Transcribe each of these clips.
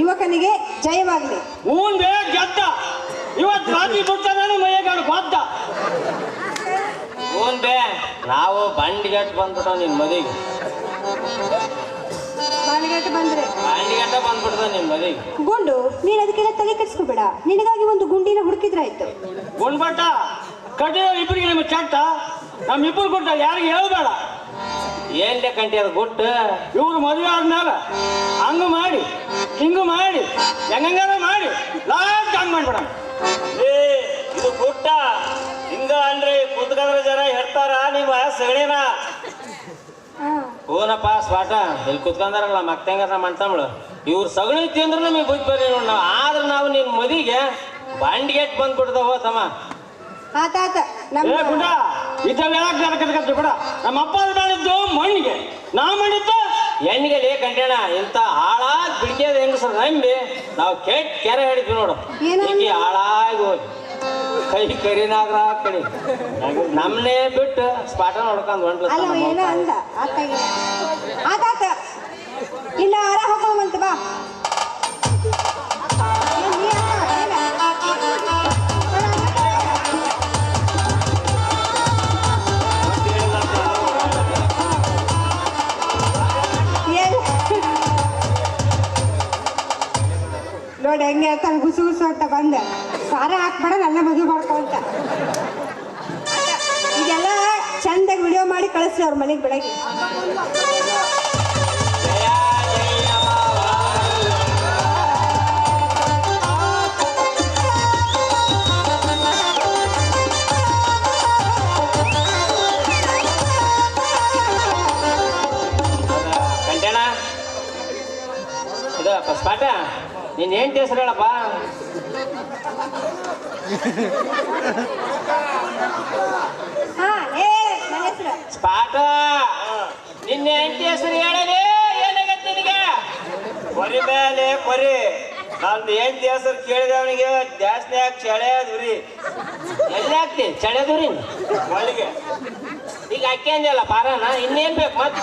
ಯುವಕನಿಗೆ ಜಯವಾಗಲಿ. ಮುಂದೆ ಗೆದ್ದ. ಇವತ್ತು ರಾತ್ರಿ ಬಿಡ್ತಾನೆ ಮೈಯಾಗಾಡು ಗೊತ್ತ ಮುಂದೆ ನಾವು ಬಂಡಿಗಟ್ಟು ಬಂದ್ಬಿಟ್ಟ ನಿನ್ ಮದಿಗೆ. ಬಾಳಿಗಟ್ಟು ಬಂದ್ರೆ? ಬಂಡಿಗಟ್ಟ ಬಂದ್ಬಿಡ್ದ ನಿನ್ ಮದಿಗೆ. ಗುಂಡು ನೀನ್ ಅದಕ್ಕೆಲ್ಲ ತಲೆ ಕೆಡಿಸ್ಕೋಬೇಡ. ನಿನಗಾಗಿ ಒಂದು ಗುಂಡಿನ ಹುಡುಕಿದ್ರಾಯ್ತು. ಗುಂಡ್ಬಟ್ಟ ಕಟ್ಟಿದ ಇಬ್ಬರಿಗೆ ನಿಮ್ಗೆ ಚಟ್ಟ ನಮ್ಮ ಇಬ್ಬರು ಕೊಟ್ಟ ಯಾರಿಗೆ ಹೇಳ್ಬೇಡ. ಏನ್ಲೆ ಕಂಟಿ ಅದು ಗುಟ್ಟು ಇವ್ರು ಮದುವೆ ಆದ್ಮೇಲೆ ಹಂಗ ಮಾಡಿ ಹಿಂಗ ಮಾಡಿ ಹೆಂಗಾರ ಮಾಡಿ ಲಾಸ್ಟ್ ಹಂಗ್ ಮಾಡ್ಬಿಡ ಏ ಇದು ಗುಟ್ಟ ಹಿಂಗ ಅಂದ್ರೆ ಕೂತ್ಕಂದ್ರೆ ಜನ ಹೇಳ್ತಾರ ನಿಮ್ಮ ಸಗಣಿನ. ಓನಪ್ಪ ಸ್ವಾಟ ಇಲ್ಲಿ ಕುತ್ಕೊಂಡಾರಲ್ಲ ಮಕ್ತಂಗಾರ ಮಳು ಇವ್ರು ಸಗಣಿ ತಿಂದ್ರೆ ನಮಗೆ ಬುದ್ಧಿ ಬರ್ರಿ ನೋಡ್ ನಾವು. ಆದ್ರೆ ನಾವು ನಿನ್ ಮದಿಗೆ ಬಂಡಿಗೆಟ್ ಬಂದ್ಬಿಡ್ತಾವ ತಮ್ಮ. ಆತಾತ ಏ ನಮ್ಮ ಗುಂಡ ಇದ್ದಾವ ಯಾಕೆ ಕೂಡ ಬಿಡ? ನಮ್ಮ ಅಪ್ಪ ಮಾಡಿದ್ದು ಮಣ್ಣಿಗೆ. ನಾ ಮಾಡಿದ್ದು ಹೆಣ್ಣಿಗೆ ಲೇ ಕಂಟೇಣ ಇಂಥ ಹಾಳಾಗಿ ಬಿಡ್ಕಿಯದ ಹೆಂಗಸರು ನಂಬಿ ನಾವು ಕೆಟ್ಟ ಕೆರೆ ಹಿಡಿದ್ವಿ ನೋಡು. ಏನು ಈಕಿ ಹಾಳಾಗಿ ಹೋಗಿ. ಕೈ ಕರಿನಾಗ್ರ ಕಡಿ. ನಮ್ಮನೇ ಬಿಟ್ಟು ಸ್ಪಾಟ ನೋಡ್ಕೊಂಡು ಹೊಂಟ್ಲ ಏನೋ ಅಂದ. ಇಲ್ಲ ಆರ ಹೋಗೋವಂತ ಬಾ. ಹೆಂಗೆ ಹೇಳ್ತಾನೆ ಗುಸು ಗುಸು ಅಂತ ಬಂದೆ. ಖಾರ ಹಾಕ್ಬೇಡ ನನ್ನ ಮದುವೆ ಮಾಡ್ಕೊಂತ ಇದೆಲ್ಲ ಚಂದಾಗಿ ವಿಡಿಯೋ ಮಾಡಿ ಕಳಿಸ್ರಿ ಅವ್ರ ಮನೆಗೆ ಬೆಳಗ್ಗೆ. ಸ್ಪಾಟ ನಿನ್ ಏನ್ ಹೆಸರು ಹೇಳಪ್ಪ? ಸ್ಪಾಟ. ನಿನ್ನ ಹೆಂಡತಿ ಹೆಸರು ಹೇಳಲಿ ಏನಾಗತ್ತೆ ನಿನಗೆ? ಕೊರಿ ಮೇಲೆ ಕೊರಿ. ನಂದು ಏನ್ ಹೆಸರು ಕೇಳಿದವನಿಗೆ ಜಾಸ್ತಿ ಹಾಕಿ ಚಳೆದುರಿ ಹಾಕ್ತಿ? ಚಳೆದೂರಿ ಒಳಗೆ ಈಗ ಅಕ್ಕಿ ಅಂದಿಲ್ಲ ಪಾರನ? ಇನ್ನೇನ್ ಬೇಕು ಮತ್ತೆ?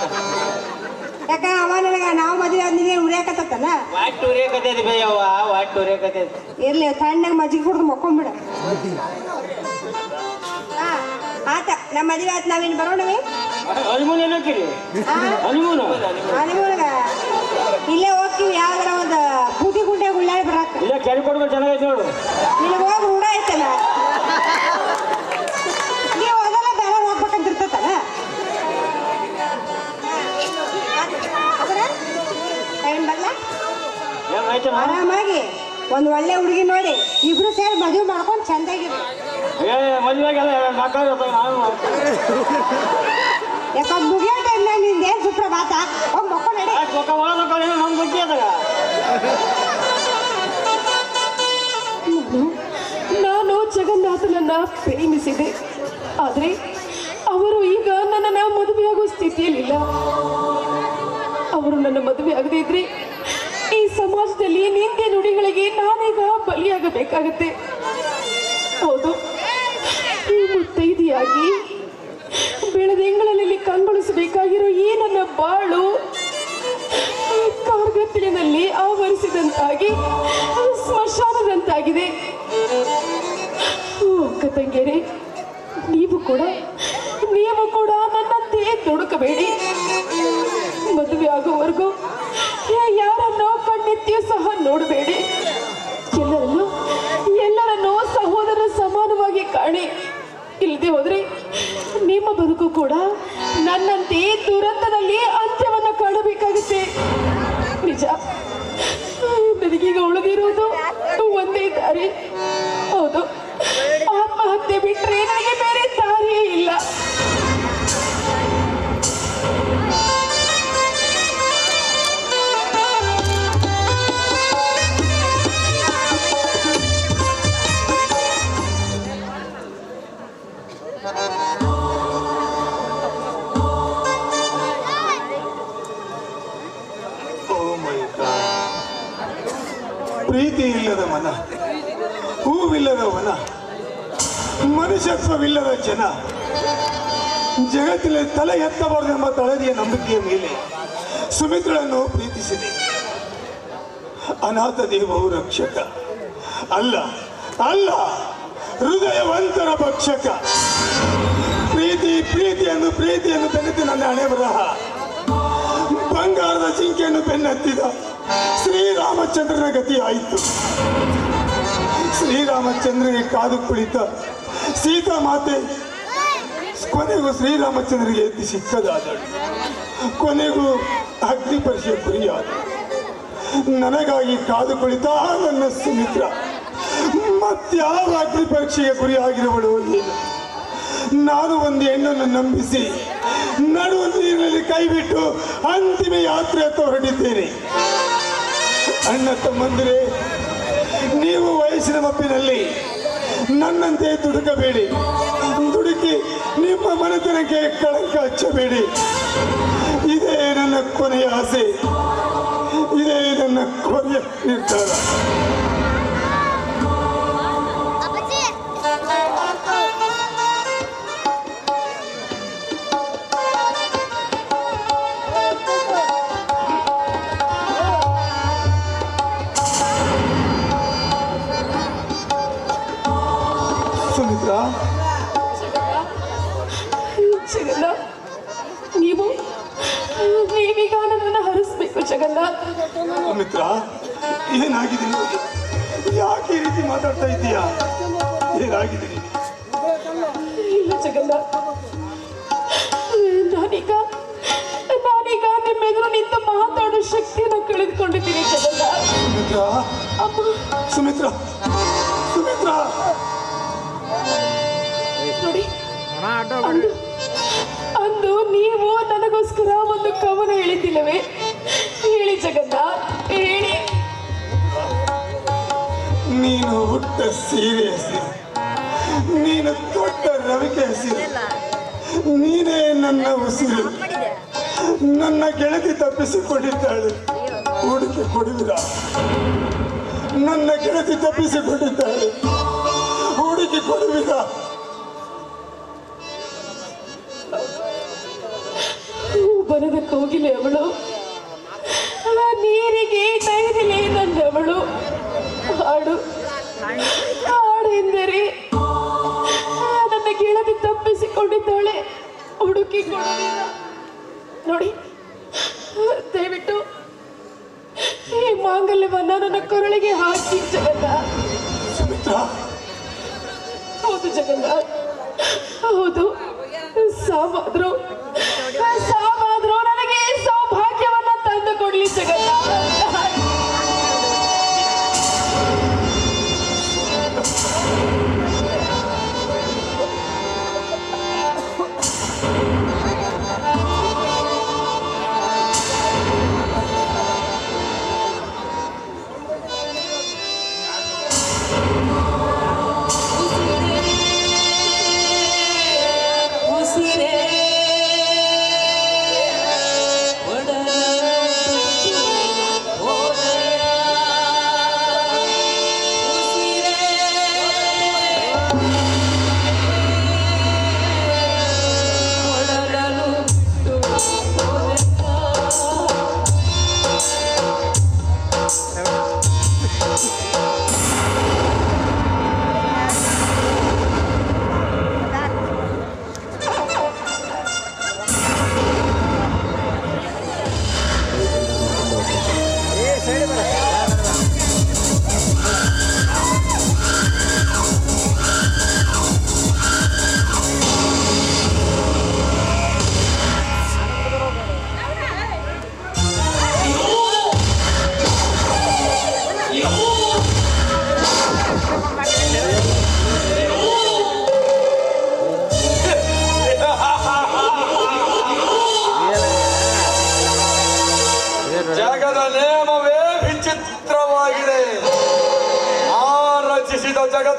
ಯಾಕ ಅವ ನನಗ ನಾವು ಮದುವೆ ಆದ್ಮೇಲೆ ಉರಿಯಾಕತ್ತನ ವಾಟ್ ಉರಿಯಕತ್ತೈತಿ ಬೇಯವ್ವ ವಾಟ್ ಉರಿಯಕತ್ತೈತಿ? ಇರ್ಲಿ ತಣ್ಣಗೆ ಮಜ್ಜಿಗೆ ಕುಡ್ದು ಮಕ್ಕೊಂಬಿಡ. ಆತ ನಮ್ಮ ಮದುವೆ ಆಯ್ತು ನಾವೇನು ಬರೋಣವಿ ಹನಿಮೂನ್ ಹಾಕಿರಿ ಹನಿಮೂನು ನಿಮ್ಗ ಇಲ್ಲೇ ಹೋಗ್ತೀವಿ ಯಾವ್ದಾರ ಒಂದು ಬೂದಿ ಗುಂಡೆ ಗುಳ್ಳಾಡಿ ಬರಾಕ. ಇಲ್ಲ ಕೆರೆ ಕೊಡ್ಬೇಕು ಚೆನ್ನಾಗೈತೆ ನೋಡು. ಇಲ್ಲಿ ಹೋಗಿ. ಒಂದು ಒಳ್ಳೆ ಹುಡುಗಿ ನೋಡಿ ಇಬ್ರು ಸೇರಿ ಮದುವೆ ಮಾಡ್ಕೊಂಡು ಚಂದಾಗಿರು. ಯಾಕಂದ್ರೆ ಮುಗಿಯೋ ಟೈಮ್ನಾಗ ನಿಂದ ಏನು ಸುಪ್ರಭಾತ? ಒಬ್ಬ ಮಕ್ಕಳು ನಡಿ. ನಾನು ನಾನು ಜಗನ್ನಾಥನನ್ನ ಪ್ರೇಮಿಸಿದೆ. ಆದರೆ ಅವರು ಈಗ ನನ್ನನ್ನು ಮದುವೆಯಾಗುವ ಸ್ಥಿತಿಯಲ್ಲಿಲ್ಲ. ಅವರು ನನ್ನ ಮದುವೆ ಆಗದೇ ಇದ್ರೆ ಸಮಾಜದಲ್ಲಿ ನಿಂದೆ ನುಡಿಗಳಿಗೆ ನಾನೀಗ ಬಲಿಯಾಗಬೇಕಾಗತ್ತೆ. ಹೌದು. ಈ ಮುತ್ತೈದಿಯಾಗಿ ಬೆಳೆದೆಂಗಳಲ್ಲಿ ಕಂಗೊಳಿಸಬೇಕಾಗಿರೋ ಈ ನನ್ನ ಬಾಳು ಕಾರ್ಗತ್ತಿನಲ್ಲಿ ಆವರಿಸಿದಂತಾಗಿ, ಸ್ಮಶಾನದಂತಾಗಿದೆ. ತಂಗಿಯರೇ, ನೀವು ಕೂಡ ನೀವು ಕೂಡ ನನ್ನಂತೆಯೇ ದುಡುಕಬೇಡಿ ಮದುವೆ ಆಗುವವರೆಗೂ ಕಣ್ಣೆತ್ತಿಯೂ ಸಹ ನೋಡಬೇಡಿ. ಎಲ್ಲರನ್ನು ಎಲ್ಲರನ್ನೂ ಸಹೋದರ ಸಮಾನವಾಗಿ ಕಾಣಿ. ಇಲ್ಲದೆ ಹೋದ್ರೆ ನಿಮ್ಮ ಬದುಕು ಕೂಡ ನನ್ನಂತೆ ದುರಂತದಲ್ಲಿ ಅಂತ್ಯವನ್ನು ಕಾಣಬೇಕಾಗುತ್ತೆ. ನಿಜ, ನನಗೀಗ ಉಳಿದಿರುವುದು ಒಂದೇ ದಾರಿ. ಹೌದು, ಆತ್ಮಹತ್ಯೆ ಬಿಟ್ಟರೆ ಮನುಷ್ಯತ್ವವಿಲ್ಲದ ಜನ. ಜಗತ್ತಿನಲ್ಲಿ ತಲೆ ಎತ್ತಬಾರದೆಂಬ ತಳದಿಯ ನಂಬಿಕೆಯ ಮೇಲೆ ಸುಮಿತ್ರಳನ್ನು ಪ್ರೀತಿಸಿದೆ. ಅನಾಥ ದೇವವು ರಕ್ಷಕ. ಅಲ್ಲ ಅಲ್ಲ, ಹೃದಯವಂತರ ಭಕ್ಷಕ. ಪ್ರೀತಿ, ಪ್ರೀತಿಯನ್ನು ಪ್ರೀತಿಯನ್ನು ತೆಗೆದು ನನ್ನ ಹಣೆ ಬರಹ. ಬಂಗಾರದ ಜಿಂಕೆಯನ್ನು ಬೆನ್ನತ್ತಿದ ಶ್ರೀರಾಮಚಂದ್ರನ ಗತಿ ಆಯಿತು. ಶ್ರೀರಾಮಚಂದ್ರನಿಗೆ ಕಾದು ಕುಳಿತ ಸೀತಾ ಮಾತೆ. ಕೊನೆಗೂ ಶ್ರೀರಾಮಚಂದ್ರಿಗೆ ಎತ್ತಿ ಸಿಕ್ಕದಾದಳು ಕೊನೆಗೂ ಅಗ್ನಿ ಪರೀಕ್ಷೆ ಗುರಿಯಾದ ನನಗಾಗಿ ಕಾದು ಕುಳಿತ ನನ್ನ ಸುಮಿತ್ರ. ಮತ್ಯಾವ ಅಗ್ನಿ ಪರೀಕ್ಷೆಗೆ ಗುರಿಯಾಗಿರುವಳು ನಾನು? ಒಂದು ಹೆಣ್ಣನ್ನು ನಂಬಿಸಿ, ನಡು ನೀರಿನಲ್ಲಿ ಕೈಬಿಟ್ಟು ಅಂತಿಮ ಯಾತ್ರೆ ಅಂತ ಹೊರಟಿದ್ದೇನೆ ಅಣ್ಣ ತಮ್ಮಂದಿರೇ, ನೀವು ವಯಸ್ಸಿನ ಮಪ್ಪಿನಲ್ಲಿ ನನ್ನಂತೆ ದುಡುಕಬೇಡಿ. ದುಡುಕಿ ನಿಮ್ಮ ಮನೆತನಕ್ಕೆ ಕಳಂಕ ಹಚ್ಚಬೇಡಿ. ಇದೇ ನನ್ನ ಕೊನೆಯ ಆಸೆ. ಇದೇ ನನ್ನ ಕೊನೆಯ ನಿರ್ಧಾರ. ಹರಿಸ್ಬೇಕು ಮಿತ್ರ ಸುಮಿತ್ರ ಏನಾಗಿದೆ ಯಾಕೆ ಈ ರೀತಿ ಮಾತಾಡ್ತಾ ಇದ್ದೀಯಾ? ಏನಾಗಿದೆ? ನಿನಗೆ? ಇಲ್ಲ ಜಗನ್ನಾಥ್ ನಾನೀಗ ನಾನೀಗ ನಿಮ್ಮೆದುರು ನಿಂತು ಮಾತಾಡೋ ಶಕ್ತಿಯನ್ನು ಕಳೆದುಕೊಂಡಿದ್ದೀನಿ ಜಗನ್ನಾಥ್ ಸುಮಿತ್ರ ಅಮ್ಮ ಸುಮಿತ್ರ ಸುಮಿತ್ರ. ನೋಡಿ. ಅಂದು ಅಂದು ನೀವು ನನಗೋಸ್ಕರ ಒಂದು ಕವನ ಹೇಳಿದ್ದಿಲ್ಲವೇ ಹೇಳಿ ಜಗನ್ನ ಹೇಳಿ. ನೀನು ಹುಟ್ಟ ಸೀರೆ ಹಸಿರು ನೀನು ದೊಡ್ಡ ರವಿಕೆ ಹಸಿರು ನೀನೇ ನನ್ನ ಉಸಿರು. ನನ್ನ ಗೆಳತಿ ತಪ್ಪಿಸಿಕೊಂಡಿದ್ದಾಳೆ. ಹೂಡಿಕೆ ಕೊಡುವಿರ? ನನ್ನ ಗೆಳತಿ ತಪ್ಪಿಸಿಕೊಂಡಿದ್ದಾಳೆ. ಹೂಡಿಕೆ ಕೊಡುವಿರ? ಬರದ ಕೋಗಿಲೆ ಅವಳು. ನೀರಿಗೆ ನೈದಿಲೆ ನನ್ನವಳು ಹಾಡು. ಹಾಡು ಎಂದರೆ ನನ್ನ ಗೆಳತಿ ತಪ್ಪಿಸಿಕೊಂಡಿದ್ದಾಳೆ. ಹುಡುಕಿ ನೋಡಿ, ದಯವಿಟ್ಟು ಈ ಮಾಂಗಲ್ಯವನ್ನ ನನ್ನ ಕೊರಳಿಗೆ ಹಾಕಿ ಜಗನ್ನಾಥ್ ಹೌದು ಜಗನ್ನಾಥ್ ಹೌದು ಸಾಮಾದ್ರು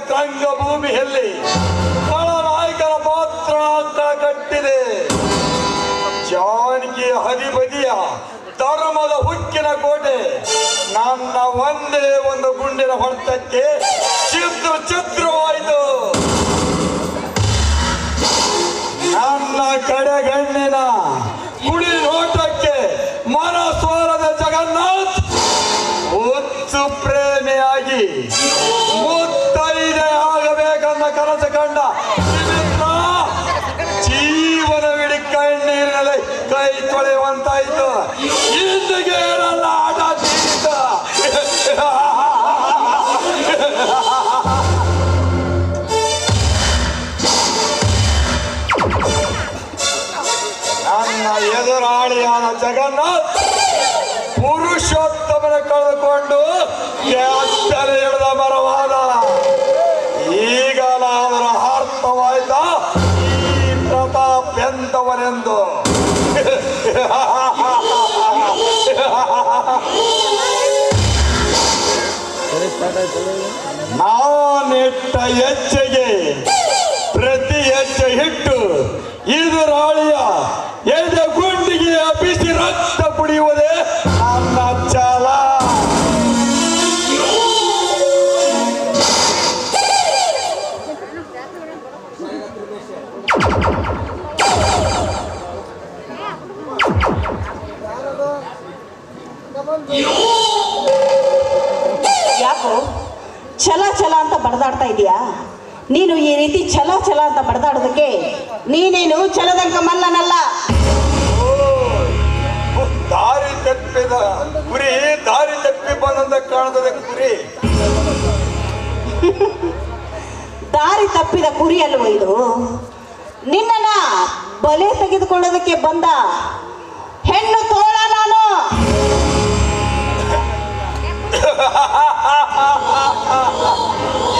ರಚಿಸಿದ ಬಡ ನಾಯಕರ ಪಾತ್ರ ಅಂತ ಕಟ್ಟಿದೆ. ಜಾನಕಿ ಹದಿಬದಿಯ ಧರ್ಮದ ಹುಕ್ಕಿನ ಕೋಟೆ ನನ್ನ ಒಂದೇ ಒಂದು ಗುಂಡಿನ ಹೊಡೆತಕ್ಕೆ ಚಿತ್ರ ಚಿತ್ರವಾಯಿತು ನನ್ನ ಕಡೆಗಣ್ಣಿನ ಎದುರಾಳಿಯಾದ ಜಗನ್ನಾಥ್ ಪುರುಷೋತ್ತಮನ ಕಳೆದುಕೊಂಡು ಹಿಡಿದ ಮರವಾದ ಈಗಲಾದರೂ ಆರ್ಥವಾಯ್ತ ಈ ಪ್ರತಾಪ್ ಎಂತವನೆಂದು ನಾನಿಟ್ಟ ಹೆಜ್ಜೆಗೆ ಪ್ರತಿ ಹೆಜ್ಜೆ ಇಟ್ಟು ಎದುರಾಳಿಯ ಎದೆ ಗುಂಡಿಗೆ ಬಿಸಿ ರಕ್ತ ಕುಡಿಯುವುದೇ ನನ್ನ ಚಾಲ. ಯಾಕೋ ಛಲ ಛಲ ಅಂತ ಬಡದಾಡ್ತಾ ಇದೀಯಾ? ನೀನು ಈ ರೀತಿ ಛಲ ಛಲ ಅಂತ ಬಡದಾಡೋದಕ್ಕೆ ನೀನೇನು ಛಲದಂಕ ಮಲ್ಲನಲ್ಲ? ತಪ್ಪಿದ ಕುರಿ ದಾರಿ ತಪ್ಪಿ ಬಂದಂತ ಕಾಣದ ಕುರಿ ದಾರಿ ತಪ್ಪಿದ ಕುರಿ ಅಲ್ವ ಇದು? ನಿನ್ನ ಬಲೆ ತೆಗೆದುಕೊಳ್ಳೋದಕ್ಕೆ ಬಂದ ಹೆಣ್ಣು ತೋಳ ನಾನು.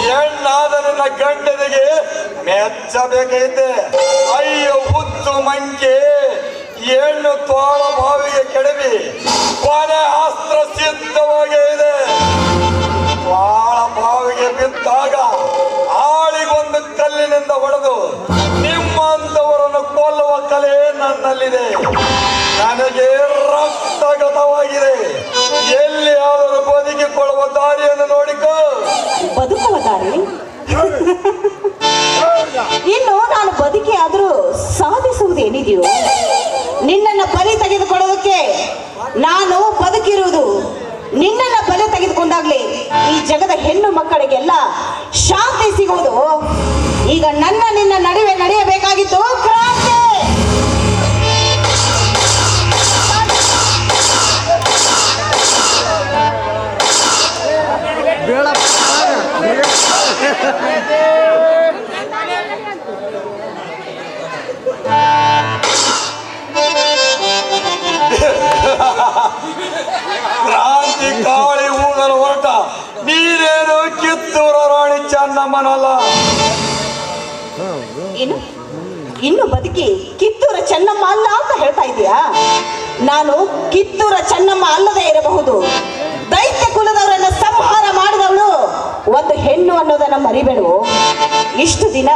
ಹೆಣ್ಣಾದ ನನ್ನ ಗಂಡನಿಗೆ ಮೆಚ್ಚಬೇಕೈತೆ ಅಯ್ಯೋ ಹುತ್ತು ಮಂಕೆ. ಹೆಣ್ಣು ತೋಳ ಬಾವಿಗೆ ಕೆಡವಿ ಕೊನೆ ಅಸ್ತ್ರ ಸಿದ್ಧವಾಗಿ ಇದೆ. ತೋಳ ಬಾವಿಗೆ ಬಿದ್ದಾಗ ಆಳಿಗೊಂದು ಕಲ್ಲಿನಿಂದ ಹೊಡೆದು ನಿಮ್ಮಂತವರನ್ನು ಕೊಲ್ಲುವ ಕಲೆ ನನ್ನಲ್ಲಿದೆ. ನನಗೆ ರಕ್ತಗತವಾಗಿದೆ. ಎಲ್ಲಿ ಬದುಕಿಕೊಳ್ಳುವ ಇನ್ನು ಇನ್ನು ಬದುಕಿ ಕಿತ್ತೂರ ಚೆನ್ನಮ್ಮ ಅಲ್ಲ ಅಂತ ಹೇಳ್ತಾ ಇದೀಯಾ? ನಾನು ಕಿತ್ತೂರ ಚೆನ್ನಮ್ಮ ಅಲ್ಲದೆ ಇರಬಹುದು. ದೈತ್ಯ ಕುಲದವರನ್ನ ಸಂಹಾರ ಮಾಡಿದವಳು ಒಂದು ಹೆಣ್ಣು ಅನ್ನೋದನ್ನ ಮರಿಬೇಡು ಇಷ್ಟು ದಿನ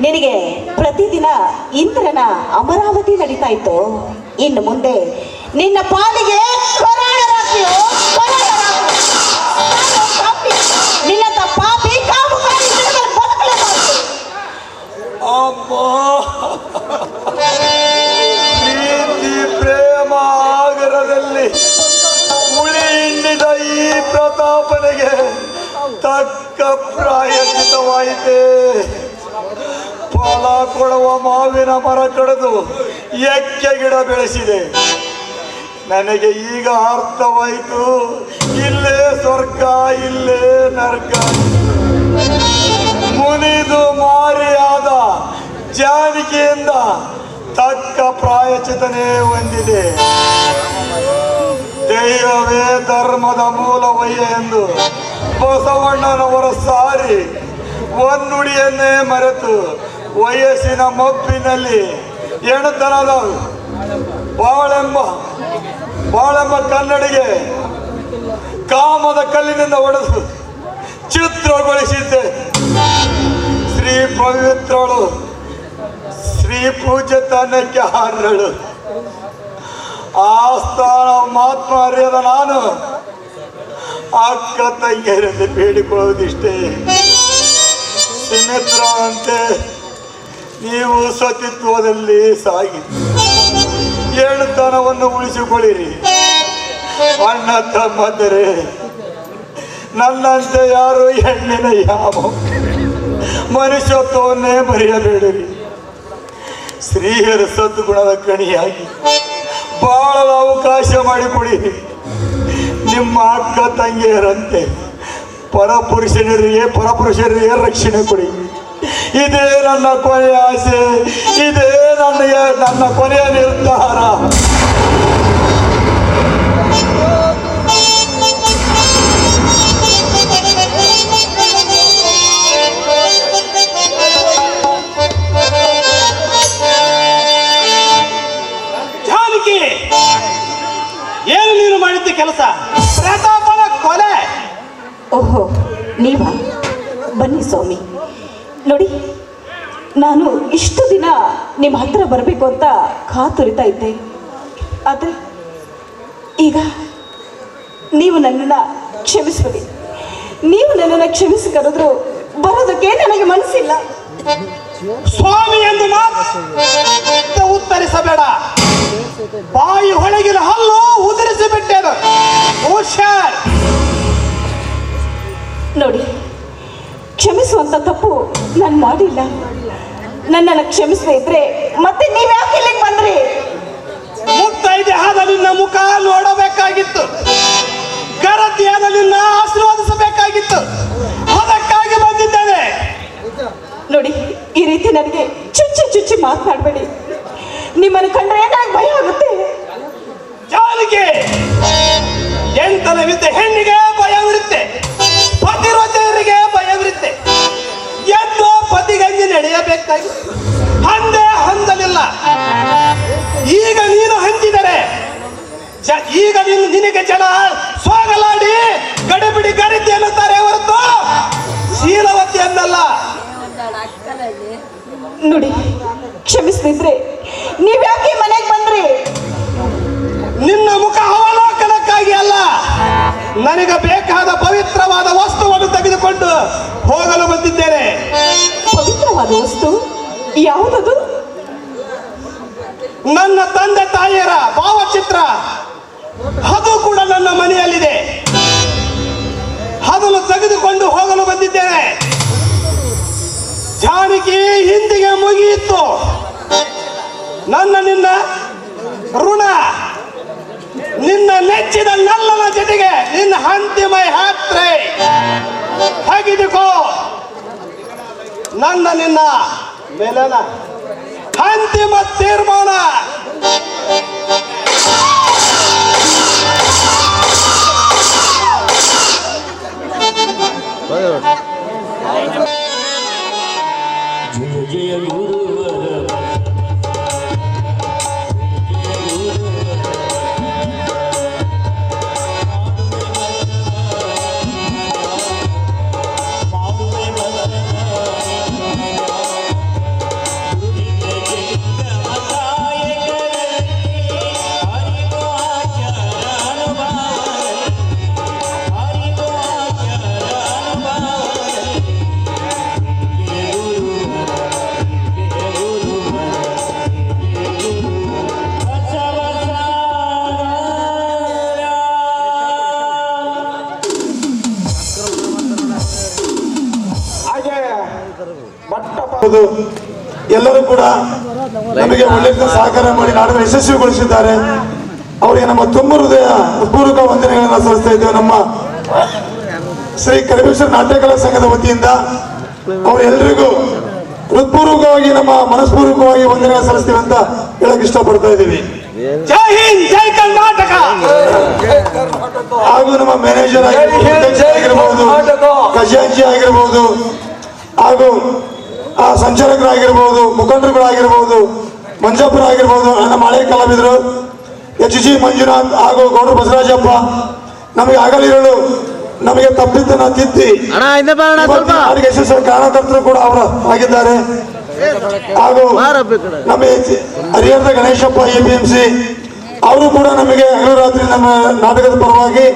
ನಿನಗೆ ಪ್ರತಿದಿನ ಇಂದ್ರನ ಅಮರಾವತಿ ನಡೀತಾ ಇತ್ತು. ಇನ್ನು ಮುಂದೆ ನಿನ್ನ ಪಾಲಿಗೆ ಪ್ರೀತಿ, ಪ್ರೇಮ ಆಗರದಲ್ಲಿ ಹಿಂಡಿದ ಈ ಪ್ರತಾಪನಿಗೆ ತಕ್ಕ ಪ್ರಾಯಚಿತವಾಯಿತೆ ಫಲ ಕೊಡುವ ಮಾವಿನ ಮರ ಕಡಿದು ಎಕ್ಕೆ ಗಿಡ ಬೆಳೆಸಿದೆ. ನನಗೆ ಈಗ ಅರ್ಥವಾಯಿತು, ಇಲ್ಲೇ ಸ್ವರ್ಗ, ಇಲ್ಲೇ ನರ್ಗ. ಮುನಿದು ಮಾರಿಯಾದ ಜಾನಿಕೆಯಿಂದ ತಕ್ಕ ಪ್ರಾಯಚಿತನೇ ಹೊಂದಿದೆ. ದೈವವೇ ಧರ್ಮದ ಮೂಲವಯ್ಯ ಎಂದು ಬಸವಣ್ಣನವರ ಸಾರಿ ಒನ್ನುಡಿಯನ್ನೇ ಮರೆತು ವಯಸ್ಸಿನ ಮಬ್ಬಿನಲ್ಲಿ ಎಣತನದ ಬಾಳೆಂಬ ಬಾಳೆಂಬ ಕನ್ನಡಿಗೆ ಕಾಮದ ಕಲ್ಲಿನಿಂದ ಒಡಸು ಚಿತ್ರಗೊಳಿಸಿದ್ದೆ. ಶ್ರೀ ಪವಿತ್ರಳು ಶ್ರೀ ಪೂಜ್ಯ ತನ್ನಕ್ಕೆ ಹಾರಳು. ಆ ಸ್ಥಾನ ಮಹಾತ್ಮ ಅರಿಯದ ನಾನು ಅಕ್ಕ ತಂಗಿಯರಿಂದ ಬೇಡಿಕೊಳ್ಳುವುದಿಷ್ಟೇ. ಸುಮಿತ್ರ ಅಂತೆ ನೀವು ಸತಿತ್ವದಲ್ಲಿ ಸಾಗಿ. ಏಳುತನವನ್ನು ಉಳಿಸಿಕೊಳ್ಳಿರಿ. ಅಣ್ಣ ತಮ್ಮದರೆ, ನನ್ನಂತೆ ಯಾರು ಹೆಣ್ಣಿನ ಯಾವ ಮನುಷ್ಯತ್ವವನ್ನೇ ಮರೆಯಬೇಡಿರಿ. ಸ್ತ್ರೀಯರ ಸದ್ಗುಣದ ಕಣಿಯಾಗಿ ಬಹಳ ಅವಕಾಶ ಮಾಡಿಕೊಡಿ. ನಿಮ್ಮ ಅಕ್ಕ ತಂಗಿಯರಂತೆ ಪರಪುರುಷನರಿಗೆ ಪರಪುರುಷರಿಗೆ ರಕ್ಷಣೆ ಕೊಡಿ. ಇದೇ ನನ್ನ ಕೊನೆಯ ಆಸೆ, ಇದೇ ನನಗೆ ನನ್ನ ಕೊನೆಯ ನಿರ್ಧಾರ. ಕೆಲಸ. ಪ್ರತಾಪನ ಕೊಲೆ. ಓಹೋ ನೀವಾ? ಬನ್ನಿ ಸ್ವಾಮಿ. ನೋಡಿ ನಾನು ಇಷ್ಟು ದಿನ ನಿಮ್ಮ ಹತ್ರ ಬರಬೇಕು ಅಂತ ಕಾತುರಿತಾ ಇದ್ದೆ. ಆದರೆ ಈಗ ನೀವು ನನ್ನನ್ನು ಕ್ಷಮಿಸ್ಬಿಡಿ. ನೀವು ನನ್ನನ್ನು ಕ್ಷಮಿಸಿ ಕರೆದ್ರು ಬರೋದಕ್ಕೆ ನನಗೆ ಮನಸ್ಸಿಲ್ಲ. ಸ್ವಾಮಿ ಎಂದು ಮಾತ್ರ ಉತ್ತರಿಸಬೇಡ. ಬಾಯಿ ಒಳಗಿನ ಹಲ್ಲು ಉದುರಿಸಿ ಬಿಟ್ಟೆನು ಹುಷಾರ್. ನೋಡಿ ಕ್ಷಮಿಸುವಂತ ತಪ್ಪು ನಾನು ಮಾಡಿಲ್ಲ. ನನ್ನನ್ನು ಕ್ಷಮಿಸದೇ ಇದ್ರೆ ಮತ್ತೆ ನೀವ್ಯಾಕೆ ಇಲ್ಲಿಗೆ ಬಂದ್ರಿ? ಮುತ್ತೈದೆ ಆದ ನಿನ್ನ ಮುಖ ನೋಡಬೇಕಾಗಿತ್ತು. ಗರತಿಯಾದ ನಿನ್ನ ಆಶೀರ್ವಾದಿಸಬೇಕಾಗಿತ್ತು. ಅದಕ್ಕಾಗಿ ಬಂದಿದ್ದೇನೆ. ನೋಡಿ ಈ ರೀತಿ ನನಗೆ ಚುಚ್ಚಿ ಚುಚ್ಚಿ ಮಾತನಾಡಬೇಡಿ ನಿಮ್ಮನ್ನು ಕಂಡ್ರೆ ನನಗೆ ಭಯ ಆಗುತ್ತೆ? ಜಾನಕಿ ಎಂತನವಿದ್ದ ಹೆಣ್ಣಿಗೆ ಭಯವಿರುತ್ತೆ ಪತಿರೋಧರಿಗೆ ಭಯವಿರುತ್ತೆ ಪತಿ ಪತಿಗಂಜಿ ನಡೆಯಬೇಕಾಗಿ ಹಂದೆ ಹಂದಲಿಲ್ಲ. ಈಗ ನೀನು ಹಂಚಿದರೆ ಈಗ ನೀನು ನಿನಗೆ ಜನ ಸೋಗಲಾಡಿ ಗಡಿಬಿಡಿ ಗರಿತಿ ಎನ್ನುತ್ತಾರೆ ಹೊರತು ಶೀಲವತಿ ಅನ್ನಲ್ಲ. ನೋಡಿ ಕ್ಷಮಿಸದಿದ್ರೆ ನೀವ್ ಯಾಕೆ ಮನೆಗೆ ಬಂದ್ರಿ? ನಿನ್ನ ಮುಖ ಅವಲೋಕನಕ್ಕಾಗಿ ಅಲ್ಲ ನನಗೆ ಬೇಕಾದ ಪವಿತ್ರವಾದ ವಸ್ತುವನ್ನು ತೆಗೆದುಕೊಂಡು ಹೋಗಲು ಬಂದಿದ್ದೇನೆ. ಪವಿತ್ರವಾದ ವಸ್ತು? ಯಾವುದದು? ನನ್ನ ತಂದೆ ತಾಯಿಯರ ಭಾವಚಿತ್ರ. ಅದು ಕೂಡ ನನ್ನ ಮನೆಯಲ್ಲಿದೆ. ಅದನ್ನು ತೆಗೆದುಕೊಂಡು ಹೋಗಲು ಬಂದಿದ್ದೇನೆ. ಜಾನಕಿ ಹಿಂದಿಗೆ ಮುಗಿಯಿತು. ನನ್ನ ನಿನ್ನ ಋಣ, ನಿನ್ನ ನೆಚ್ಚಿದ ನಲ್ಲನ ಜೊತೆಗೆ ನಿನ್ನ ಅಂತಿಮ ಯಾತ್ರೆ ತೆಗೆದುಕೋ. ನನ್ನ ನಿನ್ನ ಮೇಲನ ಅಂತಿಮ ತೀರ್ಮಾನ. ಹೌದು ಎಲ್ಲರೂ ಕೂಡ ನಮಗೆ ಒಳ್ಳೆಯ ಸಹಕಾರ ಮಾಡಿ ನಾಡನ್ನು ಯಶಸ್ವಿಗೊಳಿಸಿದ್ದಾರೆ. ಅವರಿಗೆ ನಮ್ಮ ತುಂಬ ಹೃದಯ ಪೂರ್ವಕ ವಂದನೆಗಳನ್ನು ಸಲ್ಲಿಸ್ತಾ ಇದ್ದೇವೆ. ನಮ್ಮ ಶ್ರೀ ಕರಿಮೇಶ್ವರ ನಾಟ್ಯಕಲಾ ಸಂಘದ ವತಿಯಿಂದ ಅವರೆಲ್ಲರಿಗೂ ಹೃತ್ಪೂರ್ವಕವಾಗಿ ನಮ್ಮ ಮನಸ್ಪೂರ್ವಕವಾಗಿ ವಂದನೆ ಸಲ್ಲಿಸ್ತೀವಿ ಅಂತ ಹೇಳಕ್ ಇಷ್ಟಪಡ್ತಾ ಇದ್ದೀವಿ. ಜೈ ಹಿಂದ್ ಜೈ ಕರ್ನಾಟಕ! ಹಾಗೂ ನಮ್ಮ ಮ್ಯಾನೇಜರ್ ಆಗಿರ್ಬೋದು ಖಜಾಂಚಿ ಆಗಿರ್ಬೋದು ಹಾಗೂ ಆ ಸಂಚಾಲಕರಾಗಿರ್ಬೋದು ಮುಖಂಡರುಗಳಾಗಿರ್ಬೋದು ಮಂಜಪ್ಪರ ಆಗಿರ್ಬೋದು ನಮ್ಮ ಹಳೆ ಕಲಾವಿದರು ಎಚ್ ಜಿ ಮಂಜುನಾಥ್ ಹಾಗೂ ಗೌಡ್ರ ಬಸವರಾಜಪ್ಪ ನಮಗೆ ಆಗಲಿರಲು ನಮಗೆ ತಪ್ಪಿದ್ದನ್ನ ತಿದ್ದಿ ಯಶಸ್ವಿ ಕಾರಣಕರ್ತರು ಕೂಡ ಅವರು ಆಗಿದ್ದಾರೆ. ಹಾಗೂ ನಮ್ಮ ಹರಿಹರದ Ganeshappa A P M C ಅವರು ಕೂಡ ನಮಗೆ ಹಗಲು ರಾತ್ರಿ ನಮ್ಮ ನಾಟಕದ ಪರವಾಗಿ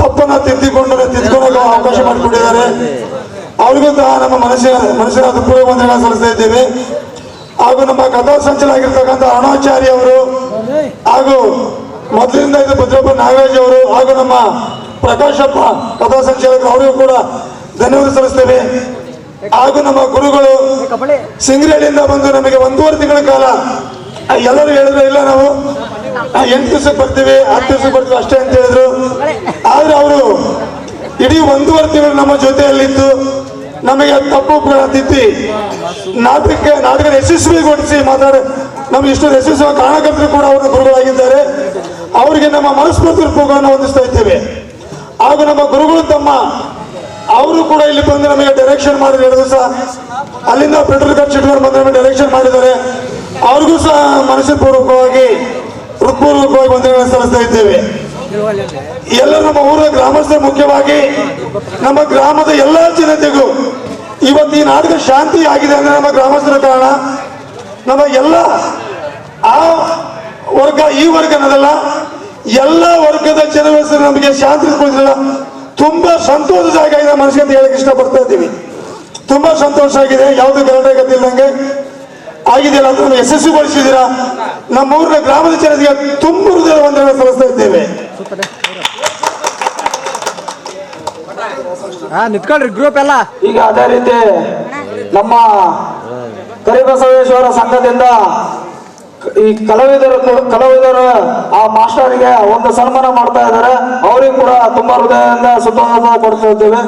ತಪ್ಪನ್ನ ತಿದ್ದಿಕೊಂಡು ತಿದ್ದುಕೊಳ್ಳಲು ಅವಕಾಶ ಮಾಡಿಕೊಟ್ಟಿದ್ದಾರೆ. ಅವ್ರಿಗೂ ಸಹ ನಮ್ಮ ಮನಸ್ಸಿನ ಮನಸ್ಸಿನ ಪೂರ್ವ ವಂದನೆಗಳನ್ನು ಸಲ್ಲಿಸ್ತಾ ಇದ್ದೇವೆ. ಹಾಗೂ ನಮ್ಮ ಕಥಾ ಸಂಚಲಾಗಿರ್ತಕ್ಕಂಥ ಅರುಣಾಚಾರ್ಯ ಅವರು, ಹಾಗೂ ಮೊದಲಿಂದ ಇದು ಭದ್ರಪ್ಪ ನಾಗರಾಜ್ ಅವರು, ಹಾಗೂ ನಮ್ಮ ಪ್ರಕಾಶಪ್ಪ ಕಥಾ ಸಂಚಾಲಕರು, ಅವರಿಗೂ ಕೂಡ ಧನ್ಯವಾದ ಸಲ್ಲಿಸ್ತೇವೆ. ಹಾಗೂ ನಮ್ಮ ಗುರುಗಳು ಸಿಂಗರಳ್ಳಿಯಿಂದ ಬಂದು ನಮಗೆ ಒಂದೂವರೆ ತಿಂಗಳ ಕಾಲ ಎಲ್ಲರೂ ಹೇಳಿದ್ರು ಇಲ್ಲ ನಾವು. ಎಂಟು ದಿವಸ ಬರ್ತೀವಿ, ಹತ್ತು ದಿವಸ ಬರ್ತೀವಿ ಅಷ್ಟೇ ಅಂತ ಹೇಳಿದ್ರು. ಆದ್ರೆ ಅವರು ಇಡೀ ಒಂದೂವರೆ ತಿಂಗಳು ನಮ್ಮ ಜೊತೆಯಲ್ಲಿದ್ದು. ನಮಗೆ ತಪ್ಪು ತಿದ್ದಿ ನಾಟಕ ನಾಟಕದ ಯಶಸ್ವಿಗೊಳಿಸಿ ಮಾತಾಡ ನಮ್ಗೆ ಇಷ್ಟು ಯಶಸ್ವಿ ಕಾರಣಕರ್ತರು ಕೂಡ ಅವರು ಗುರುಗಳಾಗಿದ್ದಾರೆ ಅವರಿಗೆ ನಮ್ಮ ಮನಸ್ಫೂರ್ತಿ ರೂಪಗಳನ್ನು ಹೊಂದಿಸ್ತಾ ಇದ್ದೇವೆ. ಹಾಗೂ ನಮ್ಮ ಗುರುಗಳು ತಮ್ಮ ಅವರು ಕೂಡ ಇಲ್ಲಿ ಬಂದು ನಮಗೆ ಡೈರೆಕ್ಷನ್ ಮಾಡಿದ್ರು ಎರಡು ದಿವಸ ಅಲ್ಲಿಂದ ಪೆಟ್ರೋಲ್ ಖರ್ಚು ಇಟ್ಕೊಂಡು ಬಂದು ನಮಗೆ ಡೈರೆಕ್ಷನ್ ಮಾಡಿದ್ದಾರೆ. ಅವ್ರಿಗೂ ಸಹ ಮನಸ್ಸುಪೂರ್ವಕವಾಗಿ ಹೃತ್ಪೂರ್ವಕವಾಗಿ ಒಂದೇ ಸಲ್ಲಿಸ್ತಾ ಇದ್ದೇವೆ. ಎಲ್ಲರೂ ನಮ್ಮ ಊರ ಗ್ರಾಮಸ್ಥರು ಮುಖ್ಯವಾಗಿ ನಮ್ಮ ಗ್ರಾಮದ ಎಲ್ಲ ಜನತೆಗೂ ಇವತ್ತು ಈ ನಾಟಕ ಶಾಂತಿ ಆಗಿದೆ ಅಂದ್ರೆ ನಮ್ಮ ಗ್ರಾಮಸ್ಥರ ಕಾರಣ. ನಮ್ಮ ಎಲ್ಲ ಆ ವರ್ಗ, ಈ ವರ್ಗ ಅನ್ನೋದಲ್ಲ, ಎಲ್ಲ ವರ್ಗದ ಜನರ ನಮಗೆ ಶಾಂತಿ ಕೊಡಿದ್ರಲ್ಲ ತುಂಬಾ ಜಾಗ ಆಗಿದೆ ಮನಸ್ಸಿಗೆ ಅಂತ ಹೇಳಕ್ ಇಷ್ಟಪಡ್ತಾ ಇದ್ದೀವಿ. ತುಂಬಾ ಸಂತೋಷ ಆಗಿದೆ. ಯಾವುದು ಗಲಾಟೆ ಗತಿಲ್ದಂಗೆ ಆಗಿದೆಯಲ್ಲ ಅದನ್ನು ಯಶಸ್ವಿಗೊಳಿಸಿದ್ದೀರಾ. ನಮ್ಮ ಊರಿನ ಗ್ರಾಮದ ಜನತೆಗೆ ತುಂಬ ಹೃದಯ ವಂದನೆ ಸಲ್ಲಿಸ್ತಾ ಇದ್ದೇವೆ. ಹಾ, ನಿಂತ್ಕೊಳ್ರಿ ಗ್ರೂಪ್ ಎಲ್ಲ. ಈಗ ಅದೇ ರೀತಿ ನಮ್ಮ ಕರಿಬಸವೇಶ್ವರ ಸಂಘದಿಂದ ಈ ಕಲಾವಿದರು ಕಲಾವಿದರು ಆ ಮಾಸ್ಟರ್ಗೆ ಒಂದು ಸನ್ಮಾನ ಮಾಡ್ತಾ ಇದ್ದಾರೆ. ಅವರಿಗೂ ಕೂಡ ತುಂಬಾ ಹೃದಯದಿಂದ ಸುತ್ತೋದ ಕೊಡ್ತಾ ಇದ್ದೇವೆ.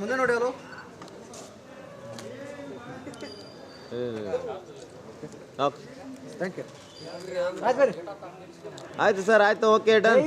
ಮುಂದೆ ನೋಡಿ ಅವರು ಥ್ಯಾಂಕ್ ಯು ಆಯ್ತು ಆಯ್ತು ಸರ್ ಆಯ್ತು ಓಕೆ ಡನ್.